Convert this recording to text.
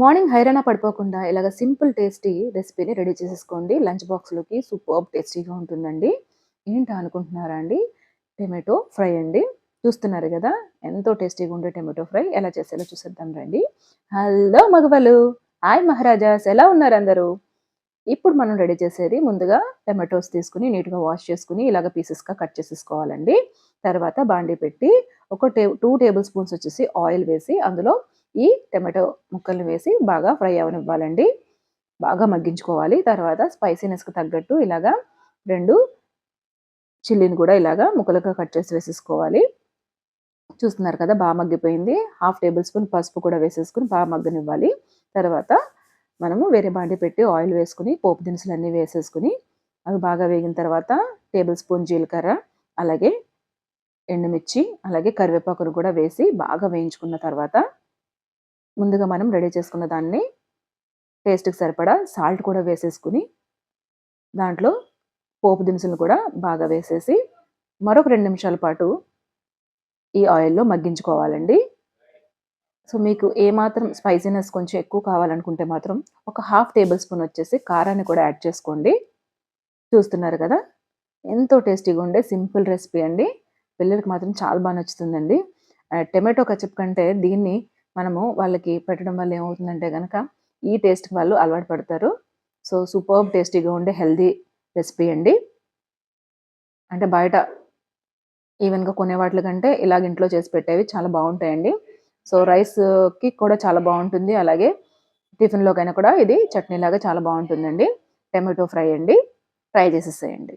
Morning హైరాణ పడిపోకుండా ఇలాగ సింపుల్ టేస్టీ రెసిపీని రెడీ చేసేసుకోండి. లంచ్ బాక్స్లోకి సూపర్ టేస్టీగా ఉంటుందండి. ఏంటా అనుకుంటున్నారా అండి? టమాటో ఫ్రై అండి. చూస్తున్నారు కదా ఎంతో టేస్టీగా ఉండే టమాటో ఫ్రై. ఎలా చేసేలా చూసేద్దాం రండి. హలో మగవలు హాయ్ మహారాజాస్ ఎలా ఉన్నారు అందరూ? ఇప్పుడు మనం రెడీ చేసేది ముందుగా టమాటోస్ తీసుకుని నీట్గా వాష్ చేసుకుని ఇలాగ పీసెస్గా కట్ చేసేసుకోవాలండి. తర్వాత బాండీ పెట్టి ఒక టే టూ టేబుల్ స్పూన్స్ వచ్చేసి ఆయిల్ వేసి అందులో ఈ టమాటో ముక్కల్ని వేసి బాగా ఫ్రై అవనివ్వాలండి. బాగా మగ్గించుకోవాలి. తర్వాత స్పైసీనెస్కి తగ్గట్టు ఇలాగా రెండు చిల్లీని కూడా ఇలాగా ముక్కలుగా కట్ చేసి వేసేసుకోవాలి. చూస్తున్నారు కదా బాగా మగ్గిపోయింది. హాఫ్ టేబుల్ స్పూన్ పసుపు కూడా వేసేసుకుని బాగా మగ్గనివ్వాలి. తర్వాత మనము వేరే బాండి పెట్టి ఆయిల్ వేసుకుని పోపు దినుసులు అన్నీ వేసేసుకుని అవి బాగా వేగిన తర్వాత టేబుల్ స్పూన్ జీలకర్ర అలాగే ఎండుమిర్చి అలాగే కరివేపాకును కూడా వేసి బాగా వేయించుకున్న తర్వాత ముందుగా మనం రెడీ చేసుకున్న దాన్ని టేస్ట్కి సరిపడా సాల్ట్ కూడా వేసేసుకుని దాంట్లో పోపు దినుసులు కూడా బాగా వేసేసి మరొక రెండు నిమిషాల పాటు ఈ ఆయిల్లో మగ్గించుకోవాలండి. సో మీకు ఏమాత్రం స్పైసీనెస్ కొంచెం ఎక్కువ కావాలనుకుంటే మాత్రం ఒక హాఫ్ టేబుల్ స్పూన్ వచ్చేసి కారాన్ని కూడా యాడ్ చేసుకోండి. చూస్తున్నారు కదా? ఎంతో టేస్టీగా ఉండే సింపుల్ రెసిపీ అండి. పిల్లలకి మాత్రం చాలా బాగా నచ్చుతుందండి. టమాటో కచప్ కంటే దీన్ని మనము వాళ్ళకి పెట్టడం వల్ల ఏమవుతుందంటే కనుక ఈ టేస్ట్ వాళ్ళు అలవాటు పడతారు. సో సూపర్ టేస్టీగా ఉండే హెల్దీ రెసిపీ అండి. అంటే బయట ఈవెన్గా కొనే వాటి కంటే ఇలాగ ఇంట్లో చేసి పెట్టేవి చాలా బాగుంటాయండి. సో రైస్కి కూడా చాలా బాగుంటుంది. అలాగే టిఫిన్లోకైనా కూడా ఇది చట్నీ లాగా చాలా బాగుంటుందండి. టమాటో ఫ్రై అండి. ట్రై చేసేసేయండి.